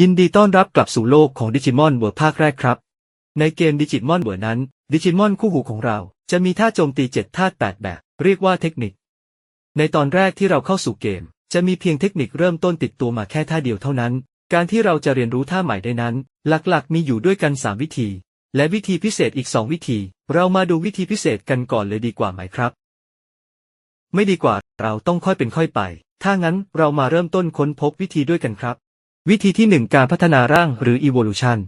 ยินดีต้อนรับกลับสู่โลกของดิจิมอนเวอร์ภาคแรกครับ ในเกมดิจิมอนเวอร์นั้น ดิจิมอนคู่หูของเรา จะมีท่าโจมตี7ท่า8 แบบ เรียกว่าเทคนิค ในตอนแรกที่เราเข้าสู่เกม จะมีเพียงเทคนิคเริ่มต้นติดตัวมาแค่ท่าเดียวเท่านั้น การที่เราจะเรียนรู้ท่าใหม่ได้นั้น หลักๆ มีอยู่ด้วยกัน 3 วิธี และวิธีพิเศษอีก 2 วิธี เรามาดูวิธีพิเศษกันก่อนเลยดีกว่าไหมครับ ไม่ดีกว่าเราต้องค่อยเป็นค่อยไป ถ้างั้นเรามาเริ่มต้นค้นพบวิธีด้วยกันครับ วิธีที่ 1 การพัฒนาร่างหรือ evolution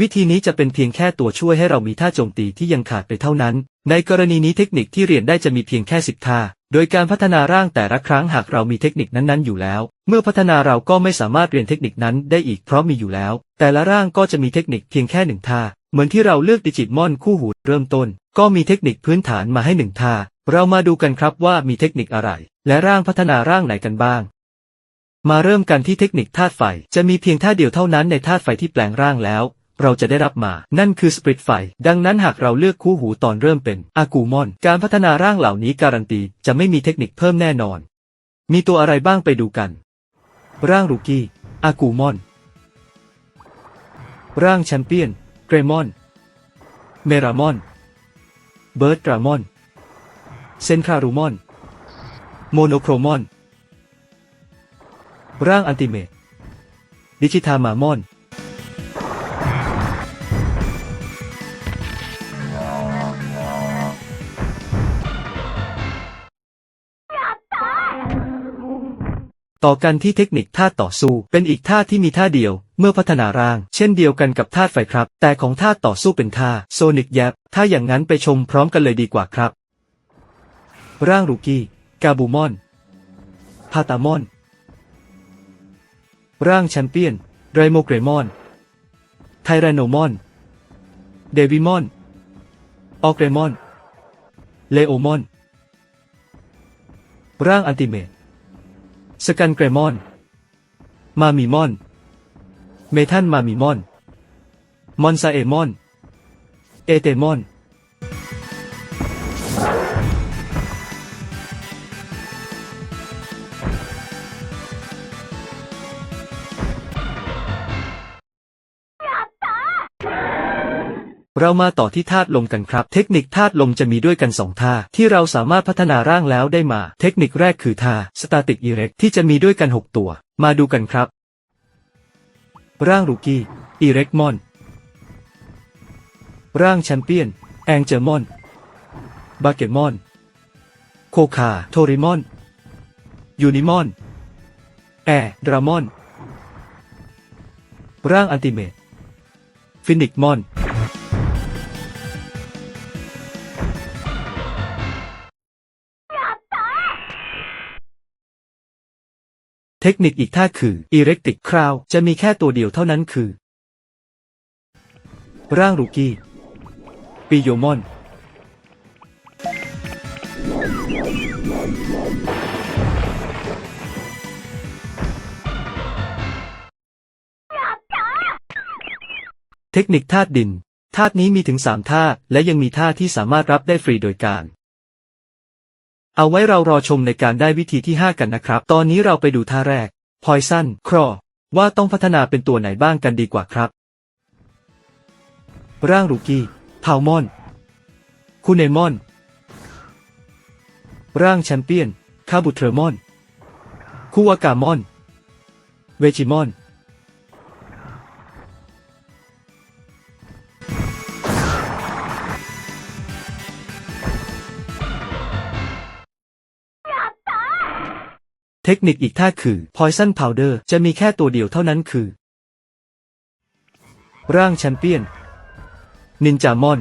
วิธีนี้จะเป็นเพียงแค่ตัวช่วยให้เรามีท่าโจมตีที่ยังขาดไปเท่านั้น ในกรณีนี้เทคนิคที่เรียนได้จะมีเพียงแค่10ท่า โดยการพัฒนาร่างแต่ละครั้งหากเรามีเทคนิคนั้นๆอยู่แล้ว เมื่อพัฒนาเราก็ไม่สามารถเรียนเทคนิคนั้นได้อีกเพราะมีอยู่แล้ว แต่ละร่างก็จะมีเทคนิคเพียงแค่หนึ่งท่า เหมือนที่เราเลือกดิจิตมอนคู่หูเริ่มต้น ก็มีเทคนิคพื้นฐานมาให้หนึ่งท่า เรามาดูกันครับว่ามีเทคนิคอะไร และร่างพัฒนาร่างไหนกันบ้าง มาเริ่มกันที่เทคนิคธาตุไฟ จะมีเพียงท่าเดียวเท่านั้นในธาตุไฟที่แปลงร่างแล้ว เราจะได้รับมา นั่นคือสปริตไฟ ดังนั้นหากเราเลือกคู่หูตอนเริ่มเป็นอากูมอน การพัฒนาร่างเหล่านี้การันตีจะไม่มีเทคนิคเพิ่มแน่นอน มีตัวอะไรบ้างไปดูกัน ร่างรูกี้อากูมอน ร่างแชมเปี้ยน เกรมอน เมรามอน เบิร์ดรามอน เซนคารูมอน โมโนโครมอน ร่างอันติเมตดิจิทามามอน ต่อกันที่เทคนิคท่าต่อสู้ เป็นอีกท่าที่มีท่าเดียว เมื่อพัฒนาร่าง เช่นเดียวกันกับท่าไฟครับ แต่ของท่าต่อสู้เป็นท่าโซนิกแยบถ้าอย่างนั้นไปชมพร้อมกันเลยดีกว่าครับ ร่างรูกี้ กาบูมอน พาตามอน ร่างแชมเปี้ยน ไรโมเกรมอน ไทแรโนมอน เดวิมอน ออเกรมอน เลโอมอน ร่างอันติเมตสกันเกรมอน มามีมอน เมทันมามีมอน มอนซาเอมอน เอเตมอน เรามาต่อที่ธาตุลมกันครับ เทคนิคธาตุลมจะมีด้วยกันสองท่า ที่เราสามารถพัฒนาร่างแล้วได้มา เทคนิคแรกคือท่า Static Erect ที่จะมีด้วยกัน 6 ตัว มาดูกันครับ ร่างรูกี้ Erect Mon ร่างแชมเปี้ยน แองเจอร์มอน บาเกมอน โคคา โทริมอน ยูนิมอน แอร์ดรามอน ร่างอันติเมตฟินิกมอน ทคนิคอีกท่าคือ Erectic Crown จะมีแค่ตัวเดียวเท่านั้นคือ ร่างรูกี้ปิโยมอน เทคนิคธาตุดินธาตุนี้มีถึง3ท่าและยังมีท่าที่สามารถรับได้ฟรีโดยการ เอาไว้เรารอชมในการได้วิธีที่ 5 กันนะครับ ตอนนี้เราไปดูท่าแรก Poison Claw ว่าต้องพัฒนาเป็นตัวไหนบ้างกันดีกว่าครับ ร่างรูกี้พาวมอน คูเนมอน ร่างแชมเปี้ยน คาบูเทอร์มอน คูวากามอน เวจิมอน เทคนิคอีกท่าคือ Poison Powder จะมีแค่ตัวเดียวเท่านั้นคือ ร่างแชมเปี้ยน นินจามอน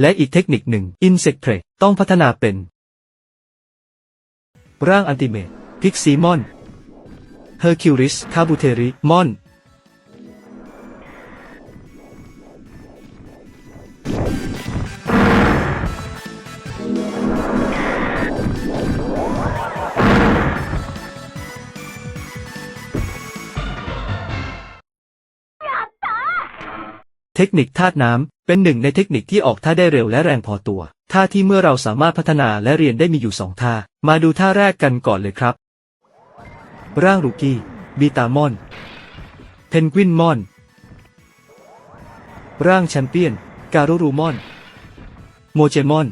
และอีกเทคนิคหนึ่ง Insect Prey ต้องพัฒนาเป็น ร่างอันติเมตพิกซีมอน เฮอร์คิวริสคาบูเทริมอน เทคนิคธาตุน้ำ เป็นหนึ่งในเทคนิคที่ออกท่าได้เร็วและแรงพอตัว ท่าที่เมื่อเราสามารถพัฒนาและเรียนได้มีอยู่สองท่า มาดูท่าแรกกันก่อนเลยครับ ร่างรูกี้บีตามอน เพนกวินมอน ร่างแชมเปี้ยน การูรูมอน โมเจมอน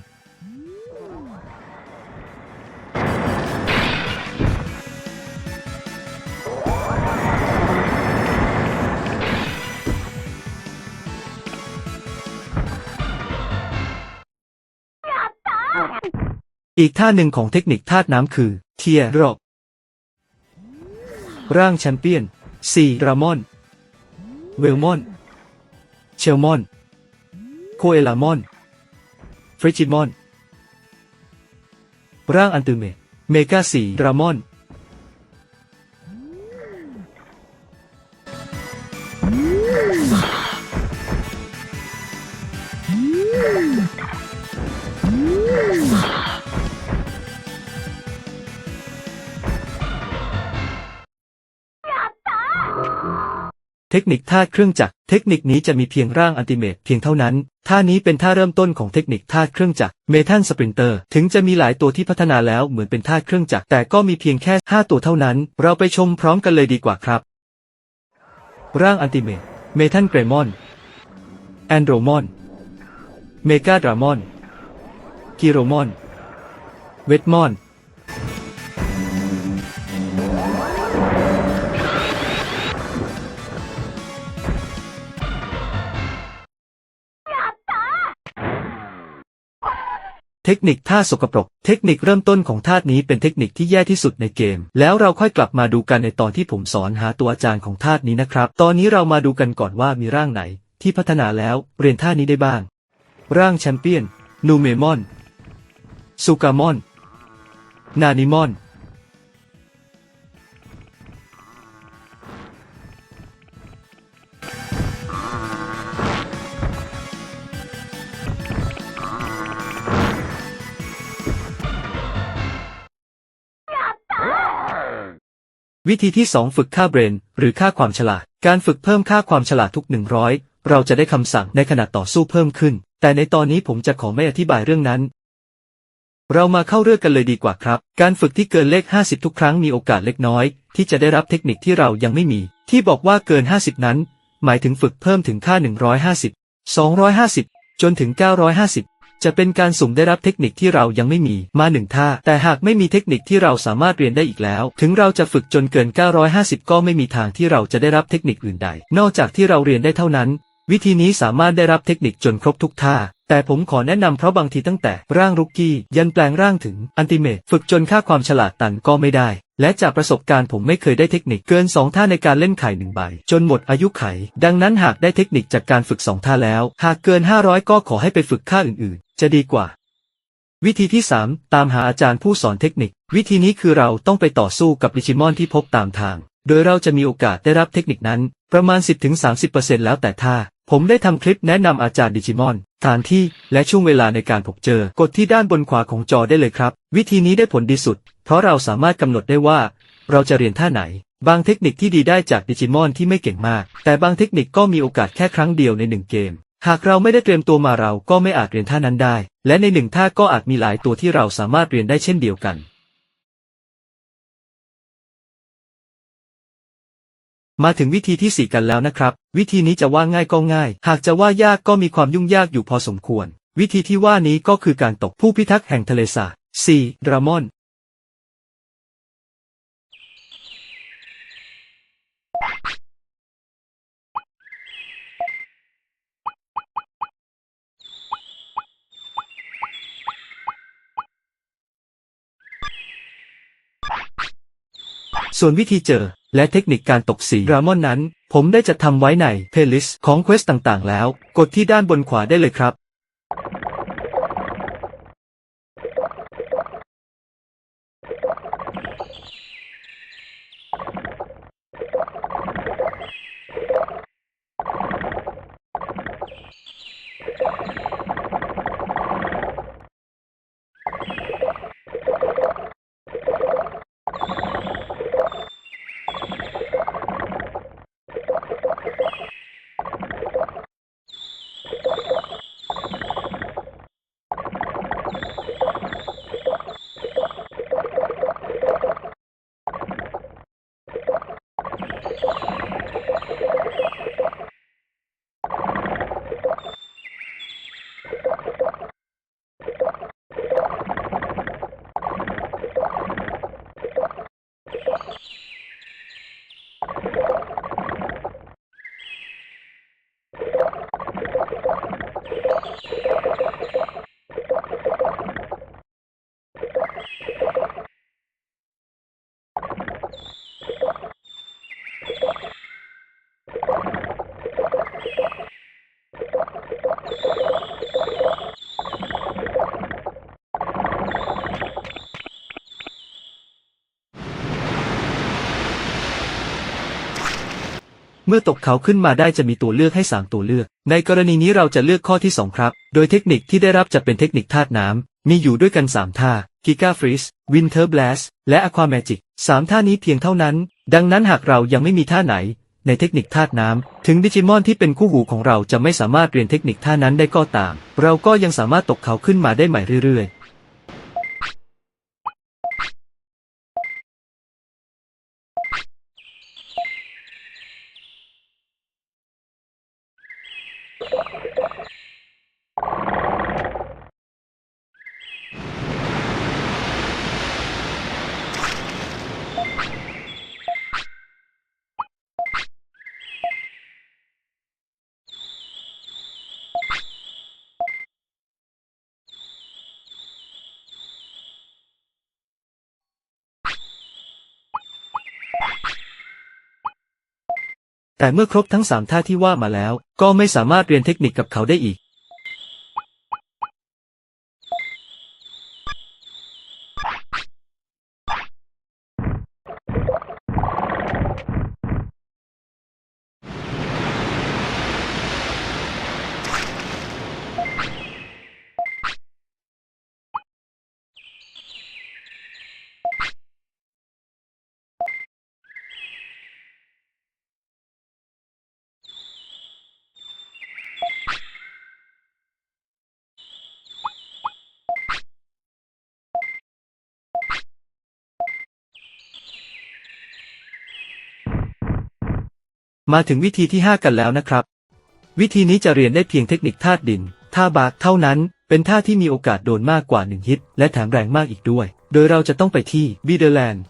อีกท่าหนึ่งของเทคนิคธาตุน้ำคือ เทียร์รอบ ร่างแชมเปี้ยนซีรามอน เวลมอน เชลมอน โคเอลามอน ฟริจิมอน ร่างอันตูเมเมกาสีรามอน เทคนิคธาเครื่องจักร เทคนิคนี้จะมีเพียงร่างอันติเมตเพียงเท่านั้น ท่านี้เป็นท่าเริ่มต้นของเทคนิคธาเครื่องจักรเมทัลสปรินเตอร์ ถึงจะมีหลายตัวที่พัฒนาแล้วเหมือนเป็นธาเครื่องจักรแต่ก็มีเพียงแค่ 5 ตัวเท่านั้น เราไปชมพร้อมกันเลยดีกว่าครับ ร่างอันติเมตเมทัลเกรมอน แอนโดรมอน เมกาดรามอน กิโรมอน เวทมอน เทคนิคท่าสกปรก เทคนิคเริ่มต้นของท่านี้เป็นเทคนิคที่แย่ที่สุดในเกม แล้วเราค่อยกลับมาดูกันในตอนที่ผมสอนหาตัวอาจารย์ของท่านี้นะครับ ตอนนี้เรามาดูกันก่อนว่ามีร่างไหน ที่พัฒนาแล้วเรียนท่านี้ได้บ้าง ร่างแชมเปี้ยน นูเมมอน ซูกามอน นานิมอน วิธีที่ 2 ฝึกค่าเบรน หรือค่าความฉลาด การฝึกเพิ่มค่าความฉลาดทุก 100 เราจะได้คำสั่งในขณะต่อสู้เพิ่มขึ้น แต่ในตอนนี้ผมจะขอไม่อธิบายเรื่องนั้น เรามาเข้าเรื่องกันเลยดีกว่าครับ การฝึกที่เกินเลข 50 ทุกครั้งมีโอกาสเล็กน้อย ที่จะได้รับเทคนิคที่เรายังไม่มี ที่บอกว่าเกิน 50 นั้น หมายถึงฝึกเพิ่มถึงค่า 150 250 จนถึง 950 จะเป็นการสุ่มได้รับเทคนิคที่เรายังไม่มีมาหนึ่งท่า แต่หากไม่มีเทคนิคที่เราสามารถเรียนได้อีกแล้ว ถึงเราจะฝึกจนเกิน 950 ก็ไม่มีทางที่เราจะได้รับเทคนิคอื่นใด นอกจากที่เราเรียนได้เท่านั้น วิธีนี้สามารถได้รับเทคนิคจนครบทุกท่า แต่ผมขอแนะนำเพราะบางทีตั้งแต่ร่างรุกกี้ยันแปลงร่างถึงอันติเมตฝึกจนค่าความฉลาดตันก็ไม่ได้ และจากประสบการณ์ผมไม่เคยได้เทคนิคเกิน 2 ท่าในการเล่นไข่หนึ่งใบ จนหมดอายุไข ดังนั้นหากได้เทคนิคจากการฝึก 2 ท่าแล้ว หากเกิน 500 ก็ขอให้ไปฝึกค่าอื่นๆ จะดีกว่า วิธีที่ 3 ตามหาอาจารย์ผู้สอนเทคนิค วิธีนี้คือเราต้องไปต่อสู้กับดิจิมอนที่พบตามทาง โดยเราจะมีโอกาสได้รับเทคนิคนั้น ประมาณ 10-30%แล้วแต่ท่าผมได้ทำคลิปแนะนำอาจารย์ดิจิมอนสถานที่และช่วงเวลาในการพบเจอ กดที่ด้านบนขวาของจอได้เลยครับ วิธีนี้ได้ผลดีสุด เพราะเราสามารถกำหนดได้ว่า เราจะเรียนท่าไหน บางเทคนิคที่ดีได้จากดิจิมอนที่ไม่เก่งมาก แต่บางเทคนิคก็มีโอกาสแค่ครั้งเดียวในหนึ่งเกม หากเราไม่ได้เตรียมตัวมาเราก็ไม่อาจเรียนท่านั้นได้ และในหนึ่งท่าก็อาจมีหลายตัวที่เราสามารถเรียนได้เช่นเดียวกัน มาถึงวิธีที่ 4 กันแล้วนะครับ วิธีนี้จะว่าง่ายก็ง่าย หากจะว่ายากก็มีความยุ่งยากอยู่พอสมควร วิธีที่ว่านี้ก็คือการตกผู้พิทักษ์แห่งทะเลสาบซีดรามอน ส่วนวิธีเจอ และเทคนิคการตกสีรามอนนั้น ผมได้จัดทำไว้ในเพลย์ลิสต์ของเควสต่างๆ แล้ว กดที่ด้านบนขวาได้เลยครับ มื่อตกเขาขึ้นมาได้จะมีตัวเลือกให้3ตัวเลือก ในกรณีนี้เราจะเลือกข้อที่ 2 ครับ โดยเทคนิคที่ได้รับจะเป็นเทคนิคธาตุน้ำ มีอยู่ด้วยกัน 3 ท่า Giga Freeze Winter Blast และ Aqua Magic 3ท่านี้เพียงเท่านั้น ดังนั้นหากเรายังไม่มีท่าไหน ในเทคนิคธาตุน้ำ ถึงดิจิมอนที่เป็นคู่หูของเราจะไม่สามารถเรียนเทคนิคท่านั้นได้ก็ตาม เราก็ยังสามารถตกเขาขึ้นมาได้ใหม่เรื่อยๆ แต่เมื่อครบทั้งสามท่าที่ว่ามาแล้ว ก็ไม่สามารถเรียนเทคนิคกับเขาได้อีก มาถึงวิธีที่ 5 กันแล้วนะครับ วิธีนี้จะเรียนได้เพียงเทคนิคธาตุดินท่าบากเท่านั้น เป็นท่าที่มีโอกาสโดนมากกว่า 1 ฮิต และแถมแรงมากอีกด้วย โดยเราจะต้องไปที่บีเดอร์แลนด์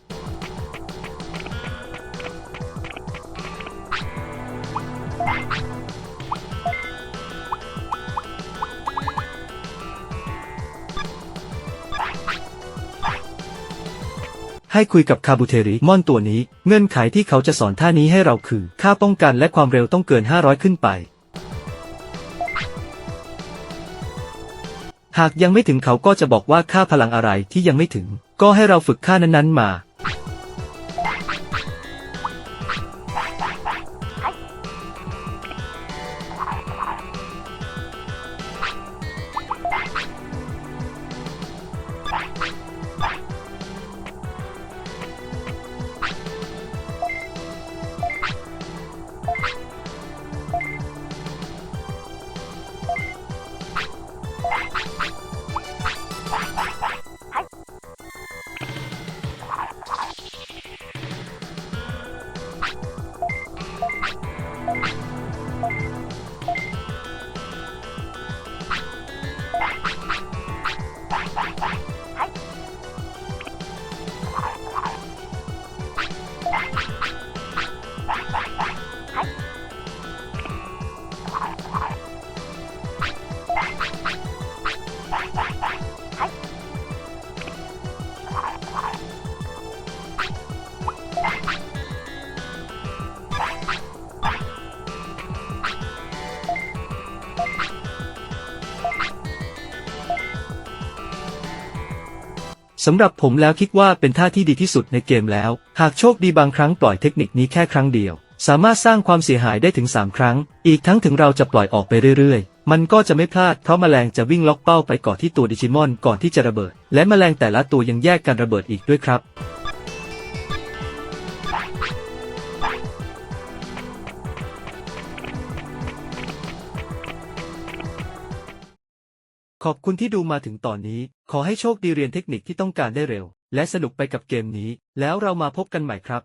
ให้คุยกับคาบูเทริมอนตัวนี้ เงื่อนไขที่เขาจะสอนท่านี้ให้เราคือ ค่าป้องกันและความเร็วต้องเกิน 500 ขึ้นไป หากยังไม่ถึงเขาก็จะบอกว่าค่าพลังอะไรที่ยังไม่ถึง ก็ให้เราฝึกค่านั้นๆมา สำหรับผมแล้วคิดว่าเป็นท่าที่ดีที่สุดในเกมแล้ว หากโชคดีบางครั้งปล่อยเทคนิคนี้แค่ครั้งเดียว สามารถสร้างความเสียหายได้ถึง 3 ครั้ง อีกทั้งถึงเราจะปล่อยออกไปเรื่อยๆ มันก็จะไม่พลาดเพราะแมลงจะวิ่งล็อกเป้าไปก่อนที่ตัวดิจิมอนก่อนที่จะระเบิด และแมลงแต่ละตัวยังแยกกันระเบิดอีกด้วยครับ ขอบคุณที่ดูมาถึงตอนนี้ ขอให้โชคดีเรียนเทคนิคที่ต้องการได้เร็ว และสนุกไปกับเกมนี้ แล้วเรามาพบกันใหม่ครับ